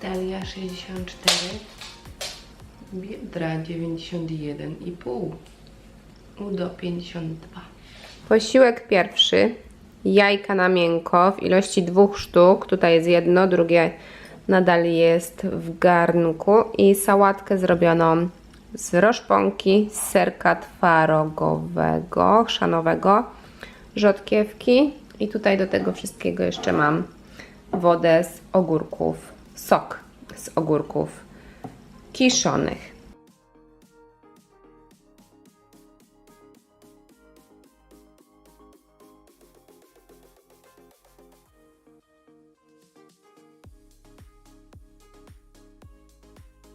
talia 64, biodra 91,5, udo 52. Posiłek pierwszy. Jajka na miękko w ilości dwóch sztuk. Tutaj jest jedno, drugie nadal jest w garnku. I sałatkę zrobioną z roszponki, z serka twarogowego, chrzanowego, rzodkiewki. I tutaj do tego wszystkiego jeszcze mam wodę z ogórków, sok z ogórków kiszonych.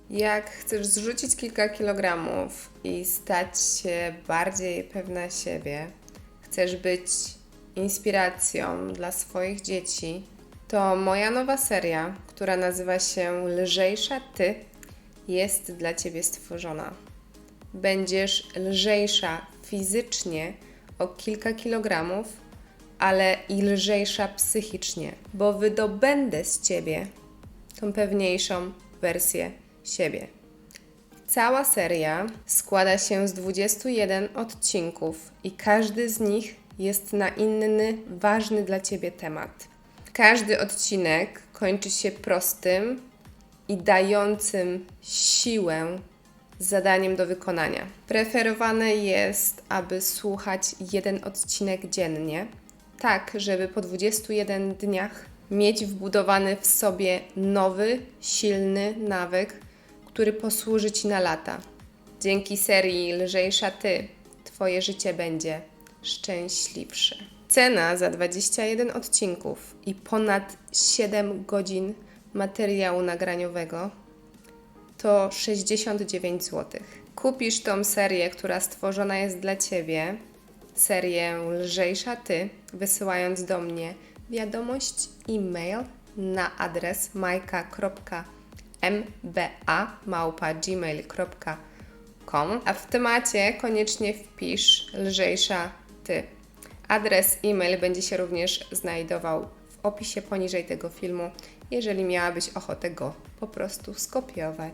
Jak chcesz zrzucić kilka kilogramów i stać się bardziej pewna siebie, chcesz być inspiracją dla swoich dzieci, to moja nowa seria, która nazywa się Lżejsza Ty, jest dla Ciebie stworzona. Będziesz lżejsza fizycznie o kilka kilogramów, ale i lżejsza psychicznie, bo wydobędę z Ciebie tą pewniejszą wersję siebie. Cała seria składa się z 21 odcinków i każdy z nich jest na inny, ważny dla Ciebie temat. Każdy odcinek kończy się prostym i dającym siłę zadaniem do wykonania. Preferowane jest, aby słuchać jeden odcinek dziennie, tak żeby po 21 dniach mieć wbudowany w sobie nowy, silny nawyk, który posłuży Ci na lata. Dzięki serii Lżejsza Ty, Twoje życie będzie szczęśliwsze. Cena za 21 odcinków i ponad 7 godzin materiału nagraniowego to 69 zł. Kupisz tą serię, która stworzona jest dla Ciebie, serię Lżejsza Ty, wysyłając do mnie wiadomość e-mail na adres mba.gmail.com a w temacie koniecznie wpisz Lżejsza Ty. Adres e-mail będzie się również znajdował w opisie poniżej tego filmu, jeżeli miałabyś ochotę go po prostu skopiować.